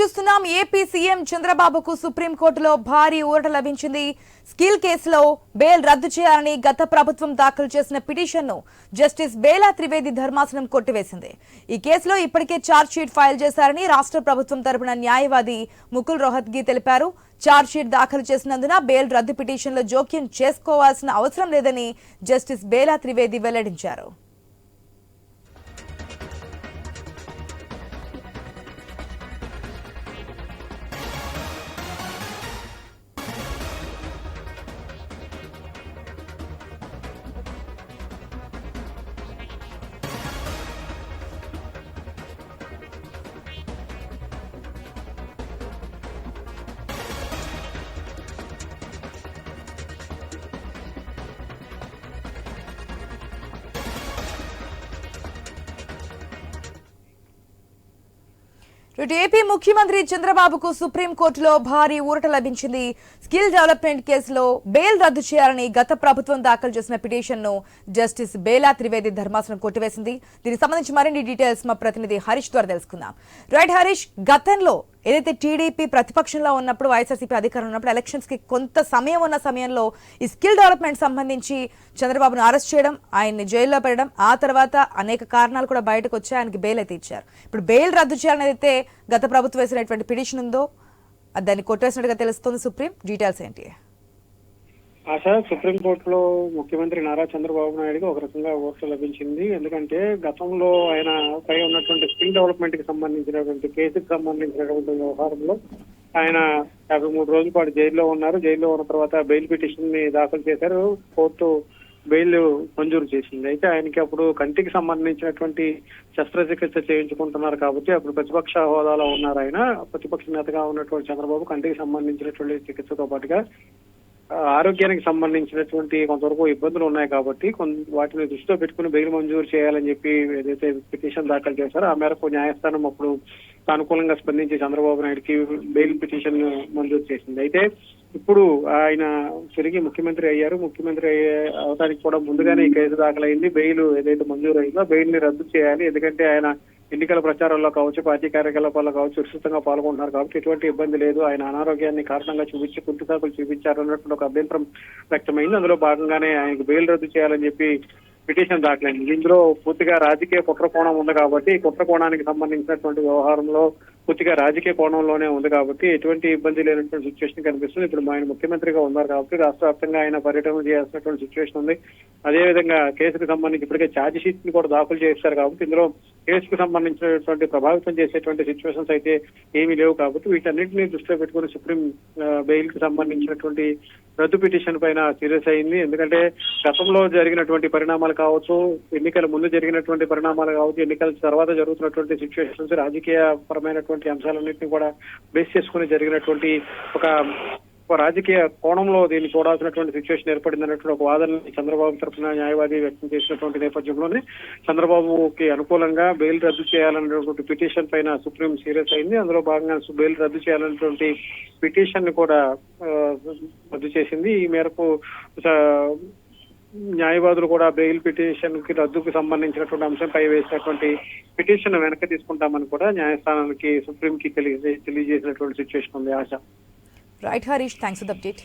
చూస్తున్నాం. AP CM చంద్రబాబుకు సుప్రీంకోర్టులో భారీ ఊరట లభించింది. స్కిల్ కేసులో బెయిల్ రద్దు చేయాలని గత ప్రభుత్వం దాఖలు చేసిన పిటిషన్ను జస్టిస్ బేలా త్రివేది ధర్మాసనం కొట్టివేసింది. ఈ కేసులో ఇప్పటికే ఛార్జ్ షీట్ ఫైల్ చేశారని రాష్ట్ర ప్రభుత్వం తరపున న్యాయవాది ముకుల్ రోహత్గి తెలిపారు. ఛార్జ్ షీట్ దాఖలు చేసినందున బెయిల్ రద్దు పిటిషన్లో జోక్యం చేసుకోవాల్సిన అవసరం లేదని జస్టిస్ బేలా త్రివేది వెల్లడించారు. ఇటు ఏపీ ముఖ్యమంత్రి చంద్రబాబుకు సుప్రీంకోర్టులో భారీ ఊరట లభించింది. స్కిల్ డెవలప్మెంట్ కేసులో బెయిల్ రద్దు చేయాలని గత ప్రభుత్వం దాఖలు చేసిన పిటిషన్ను జస్టిస్ బేలా త్రివేది ధర్మాసనం కొట్టివేసింది. దీనికి సంబంధించి మరిన్ని డీటెయిల్స్ మా ప్రతినిధి హరీష్ ద్వారా తెలుసుకుందాం. రైట్ హరీష్ గతంలో ఏదైతే టీడీపీ ప్రతిపక్షంలో ఉన్నప్పుడు వైఎస్ఆర్సీపీ అధికారంలో ఉన్నప్పుడు ఎలక్షన్స్కి కొంత సమయం ఉన్న సమయంలో ఈ స్కిల్ డెవలప్మెంట్ సంబంధించి చంద్రబాబును అరెస్ట్ చేయడం ఆయన్ని జైల్లో పెట్టడం ఆ తర్వాత అనేక కారణాలు కూడా బయటకు వచ్చి ఆయనకి బెయిల్ అయితే ఇచ్చారు. ఇప్పుడు బెయిల్ రద్దు చేయాలని అయితే గత ప్రభుత్వం వేసినటువంటి పిటిషన్ ఉందో దాన్ని కొట్టేసినట్టుగా తెలుస్తుంది సుప్రీం. డీటెయిల్స్ ఏంటి? ఆశ సుప్రీంకోర్టులో ముఖ్యమంత్రి నారా చంద్రబాబు నాయుడుకి ఒక రకంగా ఓట్లు లభించింది. ఎందుకంటే గతంలో ఆయన పై ఉన్నటువంటి స్కిల్ డెవలప్మెంట్కి సంబంధించినటువంటి కేసుకు సంబంధించినటువంటి వ్యవహారంలో ఆయన యాభై మూడు రోజుల పాటు జైల్లో ఉన్నారు. జైల్లో ఉన్న తర్వాత బెయిల్ పిటిషన్ని దాఖలు చేశారు. కోర్టు బెయిల్ మంజూరు చేసింది. అయితే ఆయనకి అప్పుడు కంటికి సంబంధించినటువంటి శస్త్రచికిత్స చేయించుకుంటున్నారు కాబట్టి అప్పుడు ప్రతిపక్ష హోదాలో ఉన్నారు ఆయన. ప్రతిపక్ష నేతగా ఉన్నటువంటి చంద్రబాబు కంటికి సంబంధించినటువంటి చికిత్సతో పాటుగా ఆరోగ్యానికి సంబంధించినటువంటి కొంతవరకు ఇబ్బందులు ఉన్నాయి కాబట్టి వాటిని దృష్టిలో పెట్టుకుని బెయిల్ మంజూరు చేయాలని చెప్పి ఏదైతే పిటిషన్ దాఖలు చేశారో ఆ మేరకు న్యాయస్థానం అప్పుడు సానుకూలంగా స్పందించి చంద్రబాబు నాయుడుకి బెయిల్ పిటిషన్ మంజూరు చేసింది. అయితే ఇప్పుడు ఆయన తిరిగి ముఖ్యమంత్రి అయ్యారు. ముఖ్యమంత్రి అయ్యే అవడానికి కూడా ముందుగానే ఈ కేసు దాఖలైంది. బెయిల్ ఏదైతే మంజూరు అయిందో బెయిల్ని రద్దు చేయాలి. ఎందుకంటే ఆయన ఎన్నికల ప్రచారంలో కావచ్చు పార్టీ కార్యకలాపాల్లో కావచ్చు విస్తృతంగా పాల్గొంటున్నారు కాబట్టి ఎటువంటి ఇబ్బంది లేదు. ఆయన అనారోగ్యాన్ని కారణంగా చూపించి కుంటిసాకులు చూపించారు అన్నటువంటి ఒక అభ్యంతరం వ్యక్తమైంది. అందులో భాగంగానే ఆయనకు బెయిల్ రద్దు చేయాలని చెప్పి పిటిషన్ దాఖలైంది. ఇందులో పూర్తిగా రాజకీయ కుట్ర కోణం ఉంది కాబట్టి కుట్రకోణానికి కుట్ర కోణానికి సంబంధించినటువంటి వ్యవహారంలో పూర్తిగా రాజకీయ కోణంలోనే ఉంది కాబట్టి ఎటువంటి ఇబ్బంది లేనటువంటి సిచ్యువేషన్ కనిపిస్తుంది. ఇప్పుడు ఆయన ముఖ్యమంత్రిగా ఉన్నారు కాబట్టి రాష్ట్ర వ్యాప్తంగా ఆయన పర్యటన చేయాల్సినటువంటి సిచ్యువేషన్ ఉంది. అదేవిధంగా కేసుకు సంబంధించి ఇప్పటికే ఛార్జ్ షీట్ని కూడా దాఖలు చేస్తారు కాబట్టి ఇందులో కేసుకు సంబంధించినటువంటి ప్రభావితం చేసేటువంటి సిచ్యువేషన్స్ అయితే ఏమీ లేవు కాబట్టి వీటన్నింటినీ దృష్టిలో పెట్టుకుని సుప్రీం బెయిల్కి సంబంధించినటువంటి రద్దు పిటిషన్ పైన సీరియస్ అయింది. ఎందుకంటే గతంలో జరిగినటువంటి పరిణామాలు కావచ్చు ఎన్నికల ముందు జరిగినటువంటి పరిణామాలు కావచ్చు ఎన్నికల తర్వాత జరుగుతున్నటువంటి సిచ్యువేషన్స్ రాజకీయ పరమైనటువంటి అంశాలన్నింటినీ కూడా బేస్ చేసుకుని జరిగినటువంటి ఒక రాజకీయ కోణంలో దీన్ని చూడాల్సినటువంటి సిచ్యువేషన్ ఏర్పడింది అన్నటువంటి ఒక వాదనని చంద్రబాబు తరఫున న్యాయవాది వ్యక్తం చేసినటువంటి నేపథ్యంలోనే చంద్రబాబుకి అనుకూలంగా బెయిల్ రద్దు చేయాలన్నటువంటి పిటిషన్ పైన సుప్రీం సీరియస్ అయింది. అందులో భాగంగా బెయిల్ రద్దు చేయాలన్నటువంటి పిటిషన్ని కూడా రద్దు చేసింది. ఈ మేరకు న్యాయవాదులు కూడా బెయిల్ పిటిషన్కి రద్దుకు సంబంధించినటువంటి అంశంపై వేసినటువంటి పిటిషన్ వెనక్కి తీసుకుంటామని కూడా న్యాయస్థానానికి సుప్రీం కి తెలియజేసినటువంటి సిచ్యువేషన్ ఉంది ఆశ. Right Harish thanks for the update